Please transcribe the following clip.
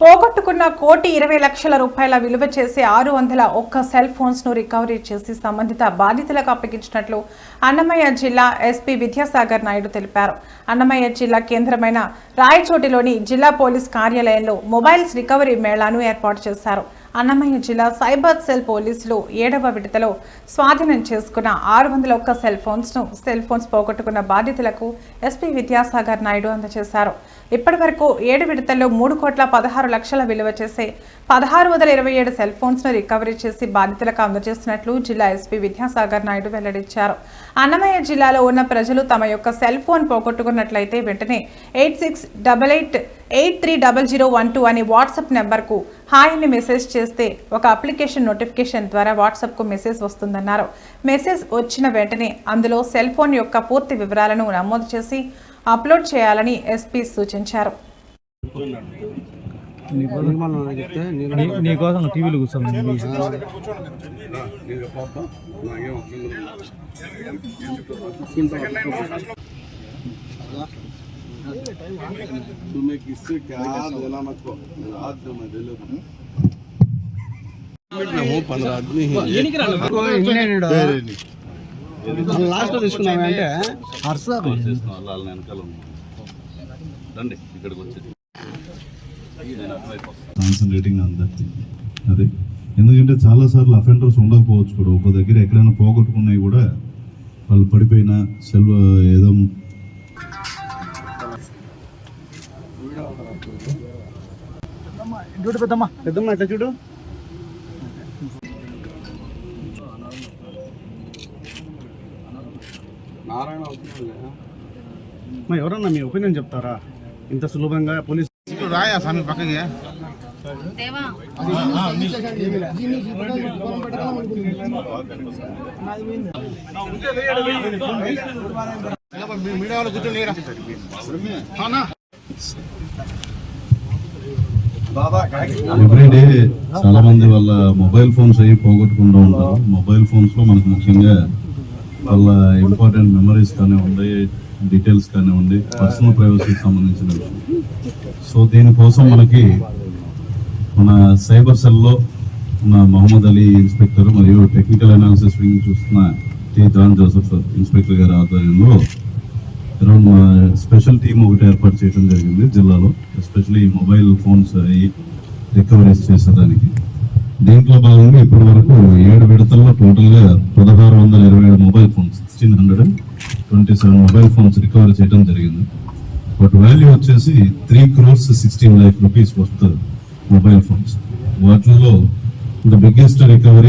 పోగొట్టుకున్న కోటి ఇరవై లక్షల రూపాయల విలువ చేసే ఆరు వందల ఒక్క సెల్ ఫోన్స్ను రికవరీ చేసి సంబంధిత బాధితులకు అప్పగించినట్లు అన్నమయ్య జిల్లా ఎస్పీ విద్యాసాగర్ నాయుడు తెలిపారు. అన్నమయ్య జిల్లా కేంద్రమైన రాయచోటిలోని జిల్లా పోలీస్ కార్యాలయంలో మొబైల్స్ రికవరీ మేళాను ఏర్పాటు చేశారు. అన్నమయ్య జిల్లా సైబర్ సెల్ పోలీసులు ఏడవ విడతలో స్వాధీనం చేసుకున్న ఆరు వందల ఒక్క సెల్ ఫోన్స్ను సెల్ ఫోన్స్ పోగొట్టుకున్న బాధితులకు ఎస్పీ విద్యాసాగర్ నాయుడు అందజేశారు. ఇప్పటి వరకు ఏడు విడతల్లో మూడు కోట్ల పదహారు లక్షల విలువ చేసే పదహారు వందల ఇరవై ఏడు సెల్ ఫోన్స్ను రికవరీ చేసి బాధితులకు అందజేస్తున్నట్లు జిల్లా ఎస్పీ విద్యాసాగర్ నాయుడు వెల్లడించారు. అన్నమయ్య జిల్లాలో ఉన్న ప్రజలు తమ యొక్క సెల్ ఫోన్ పోగొట్టుకున్నట్లయితే వెంటనే eight six double eight eight three double zero one two అని వాట్సాప్ నెంబర్కు హాయ్ అని మెసేజ్ చేస్తే ఒక అప్లికేషన్ నోటిఫికేషన్ ద్వారా వాట్సాప్కు మెసేజ్ వస్తుందన్నారు. మెసేజ్ వచ్చిన వెంటనే అందులో సెల్ ఫోన్ యొక్క పూర్తి వివరాలను నమోదు చేసి అప్లోడ్ చేయాలని ఎస్పీ సూచించారు. నీకోసం టీవీలో కూర్చోండి. तुम्हें किससे क्या देना मत को रात में मैं दे लेता हूँ मैं हूँ पंद्रह आदमी ही లాస్ట్ తీసుకున్నామే అంటే హర్ష వాళ్ళ వెనకాల ఉన్నాను. రండి ఇక్కడికి వచ్చి కాన్సన్ట్రేటింగ్ ఆన్ దట్ థింగ్ అదే ఎందుకంటే చాలా సార్లు అఫెండర్స్ ఉండకపోవచ్చు కూడా ఒక దగ్గర ఎక్కడైనా పోగొట్టుకున్నాయి కూడా వాళ్ళు పడిపోయినా సెల్వ ఏదో చూడు పెద్దమ్మా. పెద్దమ్మ ఇట్లా చూడు? నారాయణ మా ఎవరన్నా మీ ఒపీనియన్ చెప్తారా? ఇంత సులభంగా పోలీస్ రాయా స్వామి పక్కకి? మీడియా వాళ్ళు కూర్చొని ఎవ్రీడే చాలా మంది వాళ్ళ మొబైల్ ఫోన్స్ అవి పోగొట్టుకుంటూ ఉంటారు. మొబైల్ ఫోన్స్లో మనకు ముఖ్యంగా వాళ్ళ ఇంపార్టెంట్ మెమరీస్ కానివ్వండి డీటెయిల్స్ కానివ్వండి పర్సనల్ ప్రైవసీకి సంబంధించిన విషయం. సో దీనికోసం మనకి మన సైబర్ సెల్లో ఉన్న మహమ్మద్ అలీ ఇన్స్పెక్టర్ మరియు టెక్నికల్ అనాలిసిస్ వింగ్ చూస్తున్న టి. జాన్ జోసెఫ్ ఇన్స్పెక్టర్ గారి ఆధ్వర్యంలో అరౌండ్ స్పెషల్ టీమ్ ఒకటి ఏర్పాటు చేయడం జరిగింది జిల్లాలో. ఎస్పెషల్లీ మొబైల్ ఫోన్స్ అవి రికవరీస్ చేసేదానికి. దీంట్లో భాగంగా ఇప్పటి వరకు ఏడు విడతల్లో టోటల్గా పదహారు వందల ఇరవై ఏడు mobile phones sixteen hundred and twenty seven mobile phones recover చేయడం జరిగింది. బట్ వాల్యూ వచ్చేసి three crores sixteen life rupees worth mobile phones వాటిల్లో ద బిగ్గెస్ట్ రికవరీ